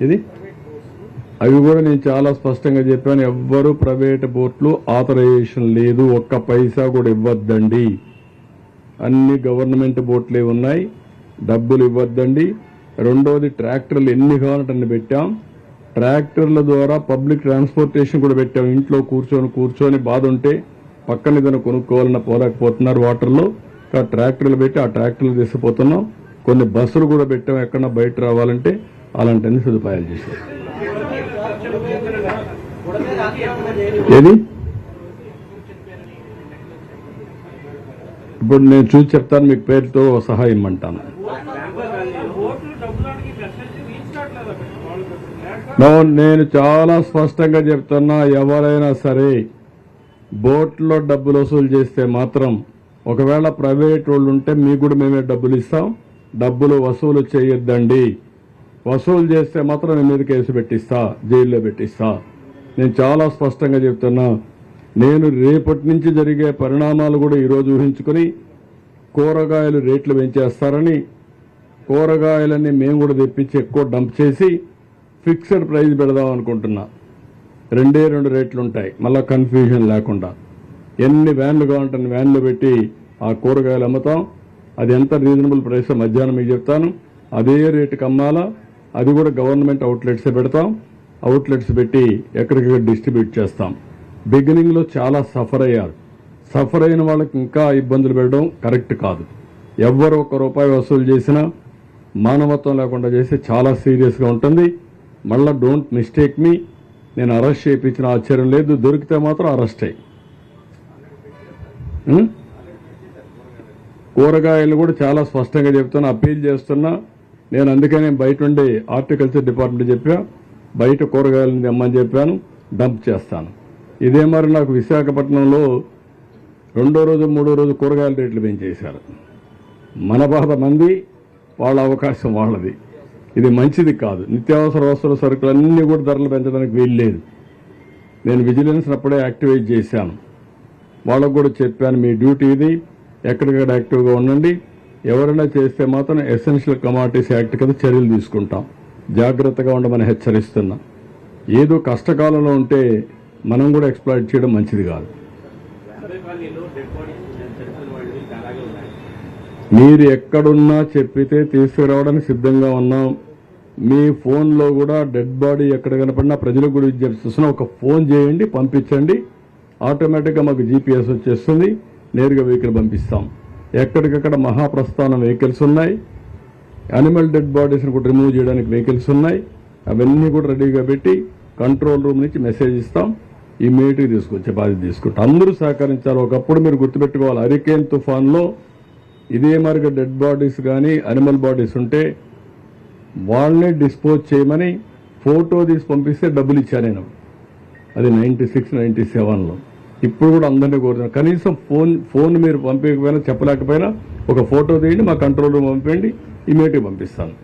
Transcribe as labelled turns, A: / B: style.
A: ఇది? అవి కూడా నేను చాలా స్పష్టంగా చెప్పాను. ఎవ్వరు ప్రైవేట్ బోట్లు ఆథరైజేషన్ లేదు. ఒక్క పైసా కూడా ఇవ్వద్దండి. అన్ని గవర్నమెంట్ బోట్లే ఉన్నాయి. డబ్బులు ఇవ్వద్దండి. రెండోది ట్రాక్టర్లు ఎన్ని కావాలంటే పెట్టాం. ట్రాక్టర్ల ద్వారా పబ్లిక్ ట్రాన్స్పోర్టేషన్ కూడా పెట్టాం. ఇంట్లో కూర్చొని కూర్చొని బాధ ఉంటే పక్కన ఏదైనా కొనుక్కోవాలన్న పోలేకపోతున్నారు వాటర్లో. ట్రాక్టర్లు పెట్టి ఆ ట్రాక్టర్లు తీసుకుపోతున్నాం. కొన్ని బస్సులు కూడా పెట్టాం. ఎక్కడన్నా బయట రావాలంటే అలాంటి సదుపాయాలు చేశాం ఏది? ఇప్పుడు నేను చూసి చెప్తాను మీకు పేరుతో సహాయం ఇమ్మంటాను నేను చాలా స్పష్టంగా చెప్తున్నా ఎవరైనా సరే బోట్లో డబ్బులు వసూలు చేస్తే మాత్రం ఒకవేళ ప్రైవేట్ వాళ్ళు ఉంటే మీకు కూడా మేమే డబ్బులు ఇస్తాం డబ్బులు వసూలు చేయొద్దండి. వసూలు చేస్తే మాత్రం నేను మీద కేసు పెట్టిస్తా జైల్లో పెట్టిస్తా. నేను చాలా స్పష్టంగా చెప్తున్నా నేను రేపటి నుంచి జరిగే పరిణామాలు కూడా ఈరోజు ఊహించుకొని కూరగాయలు రేట్లు పెంచేస్తారని కూరగాయలన్నీ మేము కూడా తెప్పించి ఎక్కువ డంప్ చేసి ఫిక్స్డ్ ప్రైస్ పెడదాం అనుకుంటున్నా. రెండే రెండు రేట్లు ఉంటాయి మళ్ళీ కన్ఫ్యూజన్ లేకుండా. ఎన్ని వ్యాన్లు కావాలంటే వ్యాన్లు పెట్టి ఆ కూరగాయలు అమ్ముతాం. అది ఎంత రీజనబుల్ ప్రైస్ మధ్యాహ్నం మీకు చెప్తాను. అదే రేటుకి అమ్మాలా? అది కూడా గవర్నమెంట్ అవుట్లెట్సే పెడతాం అవుట్లెట్స్ పెట్టి ఎక్కడికక్కడ డిస్ట్రిబ్యూట్ చేస్తాం. బిగినింగ్లో చాలా సఫర్ అయ్యారు. సఫర్ అయిన వాళ్ళకి ఇంకా ఇబ్బందులు పెట్టడం కరెక్ట్ కాదు. ఎవ్వరు ఒక రూపాయి వసూలు చేసినా మానవత్వం లేకుండా చేస్తే చాలా సీరియస్గా ఉంటుంది. మళ్ళీ డోంట్ మిస్టేక్ మీ నేను అరెస్ట్ చేయించిన ఆశ్చర్యం లేదు దొరికితే మాత్రం అరెస్ట్ అయ్యి కూరగాయలు కూడా చాలా స్పష్టంగా చెప్తున్నా అప్పీల్ చేస్తున్నా నేను అందుకనే బయట ఉండి హార్టికల్చర్ డిపార్ట్మెంట్ చెప్పా బయట కూరగాయలను తెమ్మని చెప్పాను డంప్ చేస్తాను. ఇదే మరి నాకు విశాఖపట్నంలో రెండో రోజు మూడో రోజు కూరగాయల రేట్లు పెంచేశారు. మన బాధ మంది వాళ్ళ అవకాశం వాళ్ళది. ఇది మంచిది కాదు. నిత్యావసర వస్తువుల సరుకులన్నీ కూడా ధరలు పెంచడానికి వీలు లేదు. నేను విజిలెన్స్ అప్పుడే యాక్టివేట్ చేశాను. వాళ్ళకు కూడా చెప్పాను మీ డ్యూటీ ఇది. ఎక్కడికక్కడ యాక్టివ్గా ఉండండి. ఎవరైనా చేస్తే మాత్రం ఎసెన్షియల్ కమాడిటీస్ యాక్ట్ కింద చర్యలు తీసుకుంటాం. జాగ్రత్తగా ఉండమని హెచ్చరిస్తున్నాం. ఏదో కష్టకాలంలో ఉంటే మనం కూడా ఎక్స్ప్లాయిట్ చేయడం మంచిది కాదు. మీరు ఎక్కడున్నా చెప్పితే తీసుకురావడానికి సిద్ధంగా ఉన్నాం. మీ ఫోన్లో కూడా డెడ్ బాడీ ఎక్కడ కనపడినా ప్రజలకు కూడా విజ్ఞప్తి చేస్తున్నా. ఒక ఫోన్ చేయండి పంపించండి. ఆటోమేటిక్గా మాకు జీపీఎస్ వచ్చేస్తుంది. నేరుగా వెహికల్ పంపిస్తాం. ఎక్కడికక్కడ మహాప్రస్థానం వెహికల్స్ ఉన్నాయి. అనిమల్ డెడ్ బాడీస్ని కూడా రిమూవ్ చేయడానికి వెహికల్స్ ఉన్నాయి. అవన్నీ కూడా రెడీగా పెట్టి కంట్రోల్ రూమ్ నుంచి మెసేజ్ ఇస్తాం. ఇమీడియట్గా తీసుకొచ్చే బాధ్యత తీసుకుంటాం. అందరూ సహకరించాలి. ఒకప్పుడు మీరు గుర్తుపెట్టుకోవాలి. హరికేన్ తుఫాన్లో ఇదే మరిగా డెడ్ బాడీస్ కానీ అనిమల్ బాడీస్ ఉంటే వాళ్ళనే డిస్పోజ్ చేయమని ఫోటో తీసి పంపిస్తే డబ్బులు ఇచ్చాను నేను. అది నైంటీ సిక్స్ నైంటీ సెవెన్లో ఇప్పుడు కూడా అందరినీ కోరుతున్నాను కనీసం ఫోన్ ఫోన్ మీరు పంపించకపోయినా చెప్పలేకపోయినా ఒక ఫోటో తీయండి మా కంట్రోల్ రూమ్ పంపించండి ఇమీడియట్గా పంపిస్తాను.